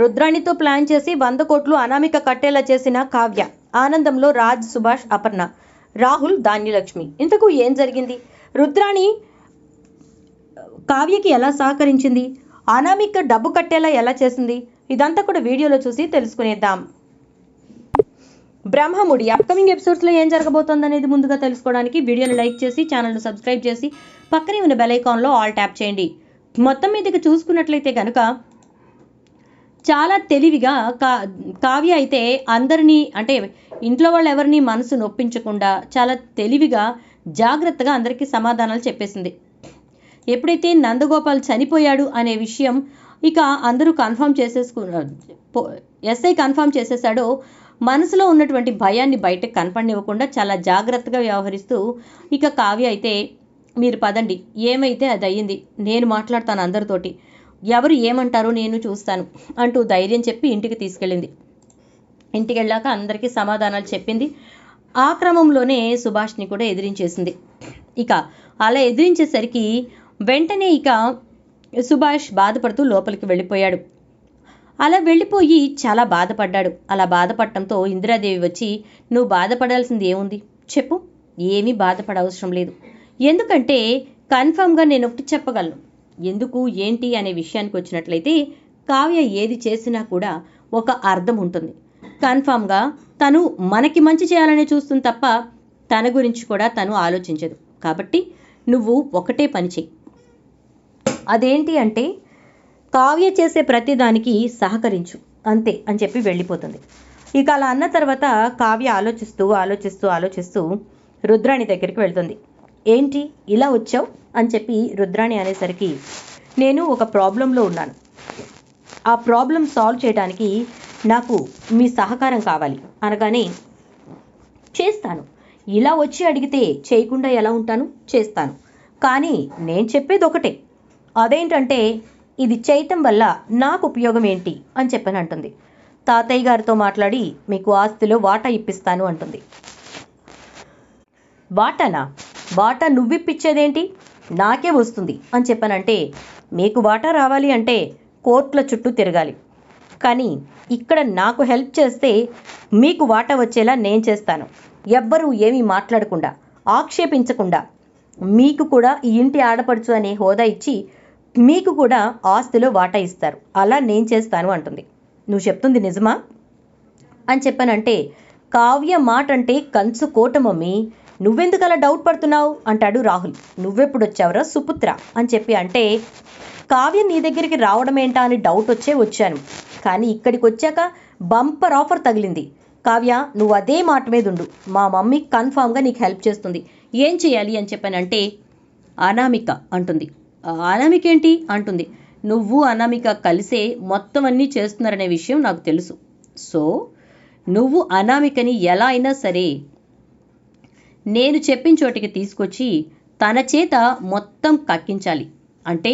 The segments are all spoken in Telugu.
రుద్రాణితో ప్లాన్ చేసి వంద కోట్లు అనామిక కట్టేలా చేసిన కావ్య. ఆనందంలో రాజ్ సుభాష్ అపర్ణ. రాహుల్ ధాన్యలక్ష్మి. ఇంతకు ఏం జరిగింది? రుద్రాణి కావ్యకి ఎలా సహకరించింది? అనామిక డబ్బు కట్టేలా ఎలా చేసింది? ఇదంతా కూడా వీడియోలో చూసి తెలుసుకునేద్దాం. బ్రహ్మముడి అప్కమింగ్ ఎపిసోడ్స్లో ఏం జరగబోతోంది అనేది ముందుగా తెలుసుకోవడానికి వీడియోని లైక్ చేసి ఛానల్ను సబ్స్క్రైబ్ చేసి పక్కనే ఉన్న బెల్ ఐకాన్లో ఆల్ ట్యాప్ చేయండి. మొత్తం మీదకి చూసుకున్నట్లయితే కనుక చాలా తెలివిగా కా కావ్య అయితే అందరినీ అంటే ఇంట్లో వాళ్ళు ఎవరిని మనసు నొప్పించకుండా చాలా తెలివిగా జాగ్రత్తగా అందరికీ సమాధానాలు చెప్పేసింది. ఎప్పుడైతే నందగోపాల్ చనిపోయాడు అనే విషయం ఇక అందరూ కన్ఫర్మ్ చేసేసుకున్నారు ఎస్ఐ కన్ఫర్మ్ చేసేసాడో మనసులో ఉన్నటువంటి భయాన్ని బయటకు కనపడనివ్వకుండా చాలా జాగ్రత్తగా వ్యవహరిస్తూ ఇక కావ్య అయితే మీరు పదండి ఏమైతే అది అయ్యింది నేను మాట్లాడతాను అందరితోటి. ఎవరు ఏమంటారో నేను చూస్తాను అంటూ ధైర్యం చెప్పి ఇంటికి తీసుకెళ్ళింది. ఇంటికి వెళ్ళాక అందరికీ సమాధానాలు చెప్పింది. ఆ క్రమంలోనే సుభాష్ని కూడా ఎదిరించేసింది. ఇక అలా ఎదిరించేసరికి వెంటనే ఇక సుభాష్ బాధపడుతూ లోపలికి వెళ్ళిపోయాడు. అలా వెళ్ళిపోయి చాలా బాధపడ్డాడు. అలా బాధపడటంతో ఇందిరాదేవి వచ్చి నువ్వు బాధపడాల్సింది ఏముంది? చెప్పు. ఏమీ బాధపడవసరం లేదు. ఎందుకంటే కన్ఫామ్గా నేను ఒకటి చెప్పగలను. ఎందుకు ఏంటి అనే విషయానికి వచ్చినట్లయితే కావ్య ఏది చేసినా కూడా ఒక అర్థం ఉంటుంది. కన్ఫామ్గా తను మనకి మంచి చేయాలని చూస్తుంది తప్ప తన గురించి కూడా తను ఆలోచించదు. కాబట్టి నువ్వు ఒకటే పని చెయ్యి. అదేంటి అంటే కావ్య చేసే ప్రతిదానికి సహకరించు. అంతే అని చెప్పి వెళ్ళిపోతుంది. ఇక అలా అన్న తర్వాత కావ్య ఆలోచిస్తూ ఆలోచిస్తూ ఆలోచిస్తూ రుద్రాణి దగ్గరికి వెళ్తుంది. ఏంటి ఇలా వచ్చావు? అని చెప్పి రుద్రాణి అనేసరికి నేను ఒక ప్రాబ్లంలో ఉన్నాను. ఆ ప్రాబ్లం సాల్వ్ చేయడానికి నాకు మీ సహకారం కావాలి. అనగానే చేస్తాను. ఇలా వచ్చి అడిగితే చేయకుండా ఎలా ఉంటాను? చేస్తాను. కానీ నేను చెప్పేది ఒకటే. అదేంటంటే ఇది చేయటం వల్ల నాకు ఉపయోగం ఏంటి? అని చెప్పని అంటుంది. తాతయ్య గారితో మాట్లాడి మీకు ఆస్తిలో వాటా ఇప్పిస్తాను అంటుంది. వాటానా? వాటా నువ్విప్పిచ్చేదేంటి? నాకే వస్తుంది. అని చెప్పానంటే మీకు వాటా రావాలి అంటే కోర్టుల చుట్టూ తిరగాలి. కానీ ఇక్కడ నాకు హెల్ప్ చేస్తే మీకు వాటా వచ్చేలా నేను చేస్తాను. ఎవ్వరూ ఏమీ మాట్లాడకుండా ఆక్షేపించకుండా మీకు కూడా ఈ ఇంటి ఆడపడుచు అనే హోదా ఇచ్చి మీకు కూడా ఆస్తిలో వాటా ఇస్తారు. అలా నేను చేస్తాను అంటుంది. నువ్వు చెప్తుంది నిజమా? అని చెప్పానంటే కావ్య మాట అంటే కంచు కోట మమ్మీ. నువ్వెందుకలా డౌట్ పడుతున్నావు? అంటాడు రాహుల్. నువ్వెప్పుడు వచ్చావురా సుపుత్ర? అని చెప్పి అంటే కావ్య నీ దగ్గరికి రావడం ఏంటా అని డౌట్ వచ్చే వచ్చాను. కానీ ఇక్కడికి వచ్చాక బంపర్ ఆఫర్ తగిలింది. కావ్య నువ్వు అదే మాట మీద ఉండు. మా మమ్మీ కన్ఫామ్గా నీకు హెల్ప్ చేస్తుంది. ఏం చేయాలి అని చెప్పానంటే అనామిక అంటుంది. అనామికేంటి? అనామిక ఏంటి అంటుంది. నువ్వు అనామిక కలిసే మొత్తం అన్నీ చేస్తున్నారనే విషయం నాకు తెలుసు. సో నువ్వు అనామికని ఎలా అయినా సరే నేను చెప్పిన చోటికి తీసుకొచ్చి తన చేత మొత్తం కక్కించాలి. అంటే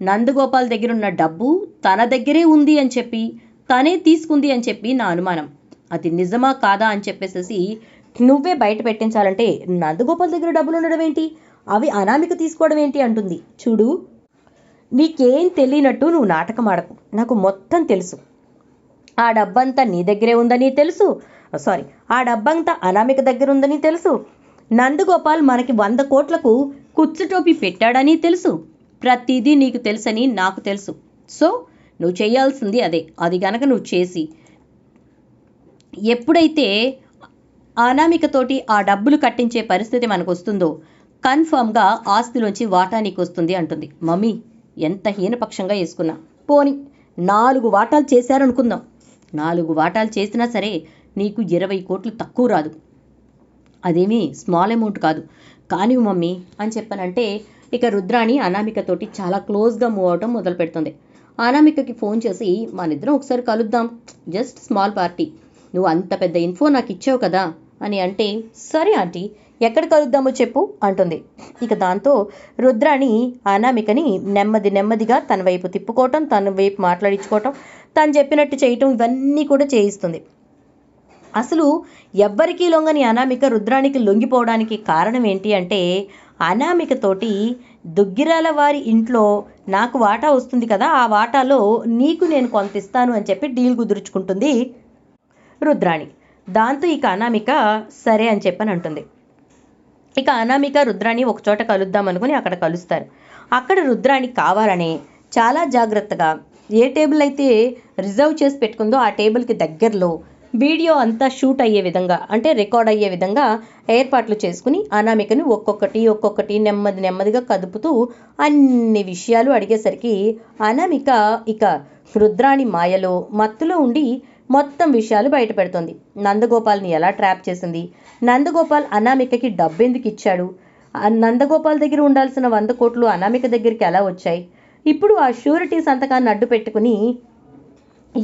నందగోపాల్ దగ్గర ఉన్న డబ్బు తన దగ్గరే ఉంది అని చెప్పి తనే తీసుకుంది అని చెప్పి నా అనుమానం. అది నిజమా కాదా అని చెప్పేసేసి నువ్వే బయట పెట్టించాలంటే నందగోపాల్ దగ్గర డబ్బులు ఉండడం ఏంటి? అవి అనామిక తీసుకోవడం ఏంటి అంటుంది. చూడు నీకేం తెలియనట్టు నువ్వు నాటకం ఆడకు. నాకు మొత్తం తెలుసు. ఆ డబ్బంతా నీ దగ్గరే ఉందని తెలుసు. సారీ ఆ డబ్బంతా అనామిక దగ్గర ఉందని తెలుసు. నందగోపాల్ మనకి వంద కోట్లకు కుచ్చుటోపి పెట్టాడని తెలుసు. ప్రతిదీ నీకు తెలుసని నాకు తెలుసు. సో నువ్వు చేయాల్సింది అదే. అది గనక నువ్వు చేసి ఎప్పుడైతే అనామికతోటి ఆ డబ్బులు కట్టించే పరిస్థితి మనకు వస్తుందో కన్ఫర్మ్గా ఆస్తిలోంచి వాటా నీకు వస్తుంది అంటుంది. మమ్మీ ఎంత హీనపక్షంగా వేసుకున్నా పోని నాలుగు వాటాలు చేశారనుకుందాం. నాలుగు వాటాలు చేసినా సరే నీకు ఇరవై కోట్లు తక్కువ రాదు. అదేమీ స్మాల్ అమౌంట్ కాదు. కానీ మమ్మీ అని చెప్పానంటే ఇక రుద్రాణి అనామికతోటి చాలా క్లోజ్గా మూవ్ అవటం మొదలు పెడుతుంది. అనామికకి ఫోన్ చేసి మనిద్దరం ఒకసారి కలుద్దాం. Just small party. నువ్వు అంత పెద్ద ఇన్ఫో నాకు ఇచ్చావు కదా అని అంటే సరే ఆంటీ ఎక్కడ కలుద్దామో చెప్పు అంటుంది. ఇక దాంతో రుద్రాణి అనామికని నెమ్మది నెమ్మదిగా తన వైపు తిప్పుకోవటం తన వైపు మాట్లాడించుకోవటం తను చెప్పినట్టు చేయటం ఇవన్నీ కూడా చేయిస్తుంది. అసలు ఎవ్వరికీ లొంగని అనామిక రుద్రానికి లొంగిపోవడానికి కారణం ఏంటి అంటే అనామికతోటి దుగ్గిరాల వారి ఇంట్లో నాకు వాటా వస్తుంది కదా ఆ వాటాలో నీకు నేను కొంత ఇస్తాను అని చెప్పి డీల్ కుదుర్చుకుంటుంది రుద్రాణి. దాంతో ఇక అనామిక సరే అని చెప్పని అంటుంది. ఇక అనామిక రుద్రాణి ఒక చోట కలుద్దాం అనుకుని అక్కడ కలుస్తారు. అక్కడ రుద్రాణి కావాలని చాలా జాగ్రత్తగా ఏ టేబుల్ అయితే రిజర్వ్ చేసి పెట్టుకుందో ఆ టేబుల్కి దగ్గరలో వీడియో అంతా షూట్ అయ్యే విధంగా అంటే రికార్డ్ అయ్యే విధంగా ఏర్పాట్లు చేసుకుని అనామికని ఒక్కొక్కటి ఒక్కొక్కటి నెమ్మది నెమ్మదిగా కదుపుతూ అన్ని విషయాలు అడిగేసరికి అనామిక ఇక రుద్రాణి మాయలో మత్తులో ఉండి మొత్తం విషయాలు బయటపెడుతోంది నందగోపాల్ని ఎలా ట్రాప్ చేసింది? నందగోపాల్ అనామికకి డబ్బెందుకు ఇచ్చాడు? ఆ నందగోపాల్ దగ్గర ఉండాల్సిన వంద కోట్లు అనామిక దగ్గరికి ఎలా వచ్చాయి? ఇప్పుడు ఆ షూరిటీ సంతకాన్ని అడ్డు పెట్టుకుని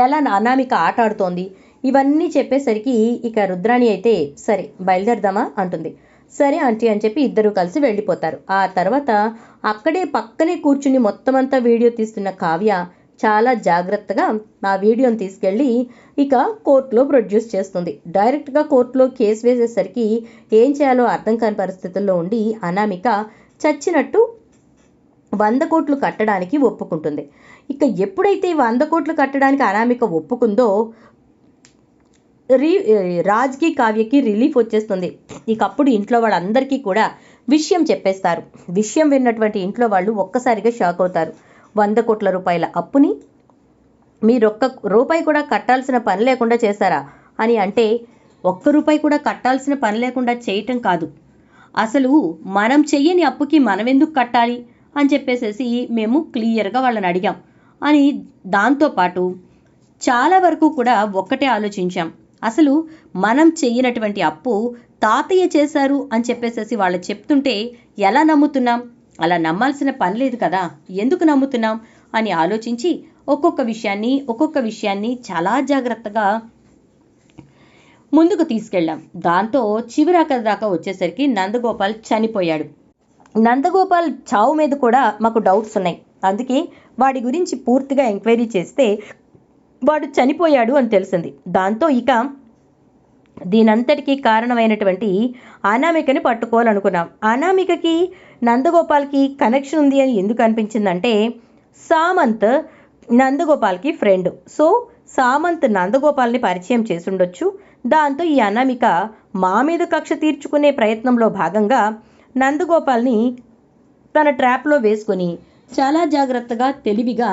ఎలా అనామిక ఆట ఆడుతోంది? ఇవన్నీ చెప్పేసరికి ఇక రుద్రాణి అయితే సరే బయలుదేరదామా? అంటుంది. సరే ఆంటీ అని చెప్పి ఇద్దరు కలిసి వెళ్ళిపోతారు. ఆ తర్వాత అక్కడే పక్కనే కూర్చుని మొత్తం అంతా వీడియో తీస్తున్న కావ్య చాలా జాగ్రత్తగా ఆ వీడియోని తీసుకెళ్ళి ఇక కోర్టులో ప్రొడ్యూస్ చేస్తుంది. డైరెక్ట్గా కోర్టులో కేసు వేసేసరికి ఏం చేయాలో అర్థం కాని పరిస్థితుల్లో ఉండి అనామిక చచ్చినట్టు వంద కోట్లు కట్టడానికి ఒప్పుకుంటుంది. ఇక ఎప్పుడైతే వంద కోట్లు కట్టడానికి అనామిక ఒప్పుకుందో రీ రాజ్కి కావ్యకి రిలీఫ్ వచ్చేస్తుంది. ఇక అప్పుడు ఇంట్లో వాళ్ళందరికీ కూడా విషయం చెప్పేస్తారు. విషయం విన్నటువంటి ఇంట్లో వాళ్ళు ఒక్కసారిగా షాక్ అవుతారు. వంద కోట్ల రూపాయల అప్పుని మీరొక్క రూపాయి కూడా కట్టాల్సిన పని లేకుండా చేశారా అని అంటే ఒక్క రూపాయి కూడా కట్టాల్సిన పని లేకుండా చేయటం కాదు. అసలు మనం చెయ్యని అప్పుకి మనం ఎందుకు కట్టాలి అని చెప్పేసేసి మేము క్లియర్గా వాళ్ళని అడిగాం. అని దాంతోపాటు చాలా వరకు కూడా ఒక్కటే ఆలోచించాం. అసలు మనం చెయ్యనటువంటి అప్పు తాతయ్య చేశారు అని చెప్పేసేసి వాళ్ళు చెప్తుంటే ఎలా నమ్ముతున్నాం? అలా నమ్మాల్సిన పని లేదు కదా ఎందుకు నమ్ముతున్నాం? అని ఆలోచించి ఒక్కొక్క విషయాన్ని ఒక్కొక్క విషయాన్ని చాలా జాగ్రత్తగా ముందుకు తీసుకెళ్ళాం. దాంతో చివరాక దాకా వచ్చేసరికి నందగోపాల్ చనిపోయాడు. నందగోపాల్ చావు మీద కూడా మాకు డౌట్స్ ఉన్నాయి. అందుకే వాడి గురించి పూర్తిగా ఎంక్వైరీ చేస్తే వాడు చనిపోయాడు అని తెలిసింది. దాంతో ఇక దీనంతటికీ కారణమైనటువంటి అనామికని పట్టుకోవాలనుకున్నాం. అనామికకి నందగోపాల్కి కనెక్షన్ ఉంది అని ఎందుకు అనిపించిందంటే సామంత్ నందగోపాల్కి ఫ్రెండ్ సో సామంత్ నందగోపాల్ని పరిచయం చేసుండొచ్చు. దాంతో ఈ అనామిక మా మీద కక్ష తీర్చుకునే ప్రయత్నంలో భాగంగా నందగోపాల్ని తన ట్రాప్లో వేసుకొని చాలా జాగ్రత్తగా తెలివిగా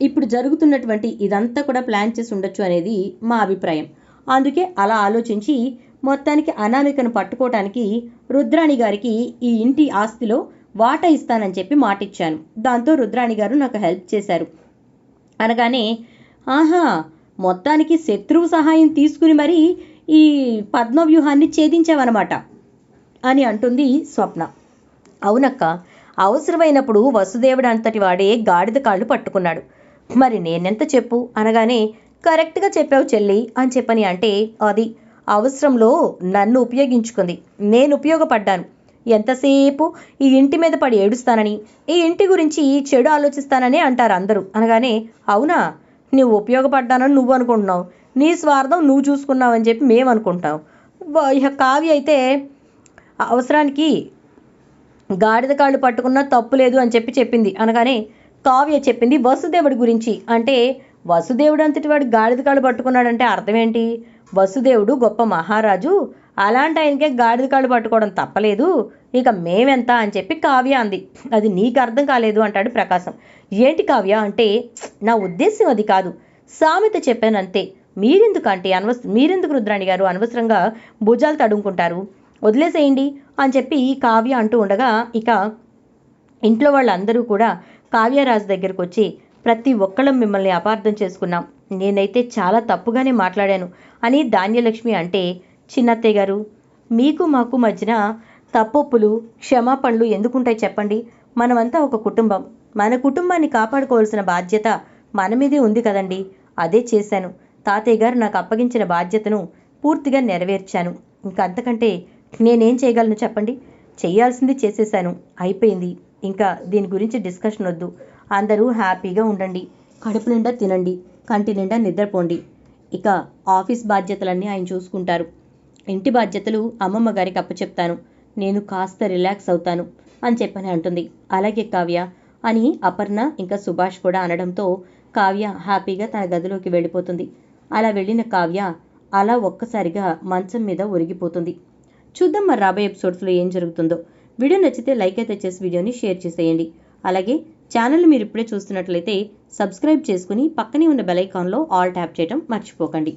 ఇప్పుడు జరుగుతున్నటువంటి ఇదంతా కూడా ప్లాన్ చేసి ఉండొచ్చు అనేది మా అభిప్రాయం. అందుకే అలా ఆలోచించి మొత్తానికి అనామికను పట్టుకోవటానికి రుద్రాణి గారికి ఈ ఇంటి ఆస్తిలో వాటా ఇస్తానని చెప్పి మాటిచ్చాను. దాంతో రుద్రాణి గారు నాకు హెల్ప్ చేశారు. అనగానే ఆహా మొత్తానికి శత్రువు సహాయం తీసుకుని మరీ ఈ పద్మవ్యూహాన్ని ఛేదించావన్నమాట అని అంటుంది స్వప్న. అవునక్క అవసరమైనప్పుడు వసుదేవుడు అంతటి వాడే గాడిద కాళ్ళు పట్టుకున్నాడు. మరి నేనెంత చెప్పు? అనగానే కరెక్ట్గా చెప్పావు చెల్లి అని చెప్పని అంటే అది అవసరంలో నన్ను ఉపయోగించుకుంది. నేను ఉపయోగపడ్డాను. ఎంతసేపు ఈ ఇంటి మీద పడి ఏడుస్తానని ఈ ఇంటి గురించి చెడు ఆలోచిస్తానని అంటారు అందరూ. అనగానే అవునా? నువ్వు ఉపయోగపడ్డానని నువ్వు అనుకుంటున్నావు. నీ స్వార్థం నువ్వు చూసుకున్నావు అని చెప్పి మేము అనుకుంటాం కావ్య అయితే అవసరానికి గాడిద కాళ్ళు పట్టుకున్నా తప్పు లేదు అని చెప్పి చెప్పింది. అనగానే కావ్య చెప్పింది వసుదేవుడి గురించి. అంటే వసుదేవుడు అంతటి వాడు గాడిద కాళ్ళు పట్టుకున్నాడంటే అర్థమేంటి? వసుదేవుడు గొప్ప మహారాజు. అలాంటి ఆయనకే గాడిద కాళ్ళు పట్టుకోవడం తప్పలేదు. ఇక మేమెంత అని చెప్పి కావ్య అంది. అది నీకు అర్థం కాలేదు అంటాడు ప్రకాశం. ఏంటి కావ్య? అంటే నా ఉద్దేశం అది కాదు. సామెత చెప్పానంతే. మీరెందుకంటే అనవస మీరెందుకు రుద్రాణి గారు అనవసరంగా భుజాలు తడుముకుంటారు? వదిలేసేయండి అని చెప్పి కావ్య అంటూ ఉండగా ఇక ఇంట్లో వాళ్ళందరూ కూడా కావ్యరాజు దగ్గరకు వచ్చి ప్రతి ఒక్కళ్ళం మిమ్మల్ని అపార్థం చేసుకున్నాం. నేనైతే చాలా తప్పుగానే మాట్లాడాను అని ధాన్యలక్ష్మి అంటే చిన్నత్తయ్య గారు మీకు మాకు మధ్యన తప్పొప్పులు క్షమాపణలు ఎందుకుంటాయి చెప్పండి? మనమంతా ఒక కుటుంబం. మన కుటుంబాన్ని కాపాడుకోవాల్సిన బాధ్యత మన మీదే ఉంది కదండి. అదే చేశాను. తాతయ్య గారు నాకు అప్పగించిన బాధ్యతను పూర్తిగా నెరవేర్చాను. ఇంకంతకంటే నేనేం చేయగలను చెప్పండి? చేయాల్సింది చేసేసాను అయిపోయింది. ఇంకా దీని గురించి డిస్కషన్ వద్దు. అందరూ హ్యాపీగా ఉండండి. కడుపు నిండా తినండి. కంటి నిండా నిద్రపోండి. ఇక ఆఫీస్ బాధ్యతలన్నీ ఆయన చూసుకుంటారు. ఇంటి బాధ్యతలు అమ్మమ్మ గారికి అప్పచెప్తాను. నేను కాస్త రిలాక్స్ అవుతాను అని చెప్పని అంటుంది. అలాగే కావ్య అని అపర్ణ ఇంకా సుభాష్ కూడా అనడంతో కావ్య హ్యాపీగా తన గదిలోకి వెళ్ళిపోతుంది. అలా వెళ్ళిన కావ్య అలా ఒక్కసారిగా మంచం మీద ఒరిగిపోతుంది. చూద్దాం మరి రాబోయే ఎపిసోడ్స్లో ఏం జరుగుతుందో. వీడియో నచ్చితే లైక్ అయితే చేసి వీడియోని షేర్ చేసేయండి. అలాగే ఛానల్ మీరు ఇప్పుడే చూస్తున్నట్లయితే సబ్స్క్రైబ్ చేసుకుని పక్కనే ఉన్న బెల్ ఐకాన్లో ఆల్ ట్యాప్ చేయడం మర్చిపోకండి.